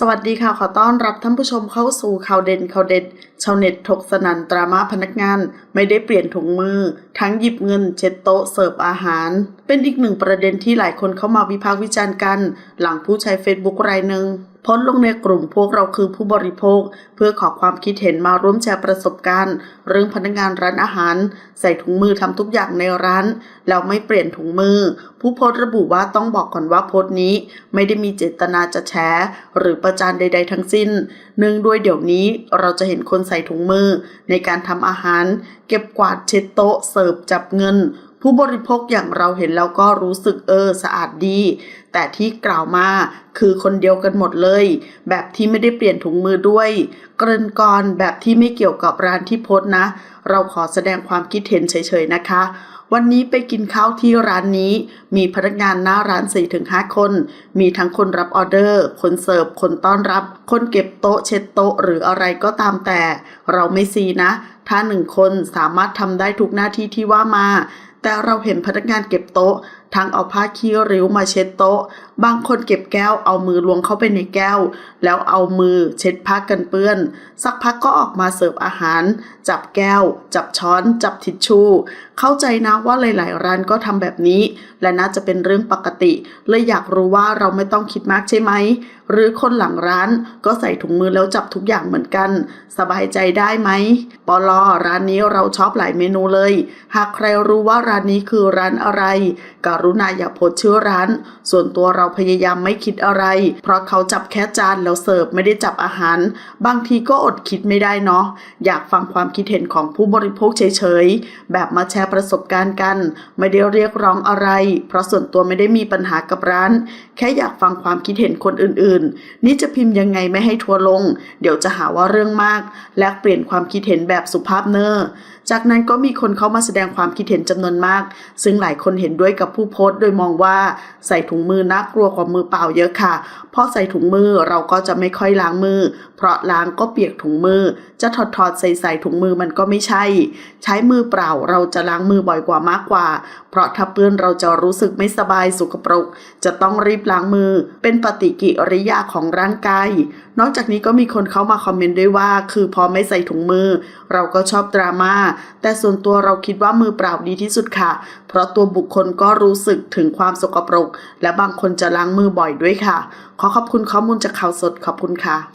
สวัสดีค่ะ ขอต้อนรับท่านผู้ชมเข้าสู่ข่าวเด่นข่าวเด็ด ชาวเน็ตถกสนันตรามาพนักงาน ไม่ได้เปลี่ยนถุงมือ ทั้งหยิบเงินเช็ดโต๊ะเสิร์ฟอาหาร เป็นอีกหนึ่งประเด็นที่หลายคนเข้ามาวิพากษ์วิจารณ์กัน หลังผู้ใช้เฟซบุ๊กรายหนึ่ง โพสต์ลงในกลุ่มพวกเราคือผู้บริโภค เพื่อขอความคิดเห็นมาร่วมแชร์ประสบการณ์ เรื่องพนักงานร้านอาหาร ใส่ถุงมือทำทุกอย่างในร้านแล้วไม่เปลี่ยนถุงมือ ผู้โพสต์ระบุว่าต้องบอกก่อนว่าโพสต์นี้ ไม่ได้มีเจตนาจะแฉหรือประจานใด ๆ ทั้งสิ้นเนื่องด้วยเดี๋ยวนี้เราจะเห็นคนใส่ถุงมือ ในการทำอาหาร เก็บกวาดเช็ดโต๊ะเสิร์ฟจับเงิน ผู้บริโภคอย่างเราเห็นแล้วก็รู้สึกเออสะอาดดี แต่ที่กล่าวมาคือคนเดียวกันหมดเลย แบบที่ไม่ได้เปลี่ยนถุงมือด้วย กรินก่อนแบบที่ไม่เกี่ยวกับร้านที่โพสนะ เราขอแสดงความคิดเห็นเฉยๆนะคะวันนี้ไปกินข้าวที่ร้านนี้ มีพนักงานหน้าร้าน 4-5 คน มีทั้งคนรับออเดอร์ คนเสิร์ฟ คนต้อนรับ คนเก็บโต๊ะเช็ดโต๊ะหรืออะไรก็ตามแต่ เราไม่ซีนะ ถ้าหนึ่งคนสามารถทำได้ทุกหน้าที่ที่ว่ามา แต่เราเห็นพนักงานเก็บโต๊ะ ทั้งเอาผ้าคีริ้วมาเช็ดโต๊ะ บางคนเก็บแก้วเอามือล้วงเข้าไปในแก้ว แล้วเอามือเช็ดผ้ากันเปื้อน สักพักก็ออกมาเสิร์ฟอาหาร จับแก้ว จับช้อน จับทิชชู่เข้าใจนะว่าหลาย ๆ ร้านก็ทำแบบนี้ และน่าจะเป็นเรื่องปกติเลยอยากรู้ว่าเราไม่ต้องคิดมากใช่ไหม หรือคนหลังร้านก็ใส่ถุงมือแล้วจับทุกอย่างเหมือนกัน สบายใจได้ไหมปลอร้านนี้เราชอบหลายเมนูเลย หากใครรู้ว่าร้านนี้คือร้านอะไร กรุณาอย่าโพสชื่อร้าน ส่วนตัวเราพยายามไม่คิดอะไร เพราะเขาจับแค่จานแล้วเสิร์ฟไม่ได้จับอาหาร บางทีก็อดคิดไม่ได้เนาะอยากฟังความคิดเห็นของผู้บริโภคเฉยๆแบบมาแชร์ประสบการณ์กัน ไม่ได้เรียกร้องอะไร เพราะส่วนตัวไม่ได้มีปัญหากับร้าน แค่อยากฟังความคิดเห็นคนอื่นๆ นี่จะพิมพ์ยังไงไม่ให้ทัวลง เดี๋ยวจะหาว่าเรื่องมาก แลกเปลี่ยนความคิดเห็นแบบสุภาพเนอจากนั้นก็มีคนเข้ามาแสดงความคิดเห็นจำนวนมาก ซึ่งหลายคนเห็นด้วยกับผู้โพสต์ โดยมองว่าใส่ถุงมือน่ากลัวกว่ามือเปล่าเยอะค่ะ เพราะใส่ถุงมือเราก็จะไม่ค่อยล้างมือ เพราะล้างก็เปียกถุงมือ จะถอดถอดใส่ใส่ถุงมือมันก็ไม่ใช่ ใช้มือเปล่าเราจะล้างมือบ่อยกว่ามากกว่า เพราะถ้าเปื้อนเราจะรู้สึกไม่สบายสุขปรก จะต้องรีบล้างมือ เป็นปฏิกิริยาของร่างกาย นอกจากนี้ก็มีคนเข้ามาคอมเมนต์ด้วยว่า คือพอไม่ใส่ถุงมือ เราก็ชอบดราม่าแต่ส่วนตัวเราคิดว่ามือเปล่าดีที่สุดค่ะ เพราะตัวบุคคลก็รู้สึกถึงความสกปรก และบางคนจะล้างมือบ่อยด้วยค่ะ ขอขอบคุณข้อมูลจากข่าวสดขอบคุณค่ะ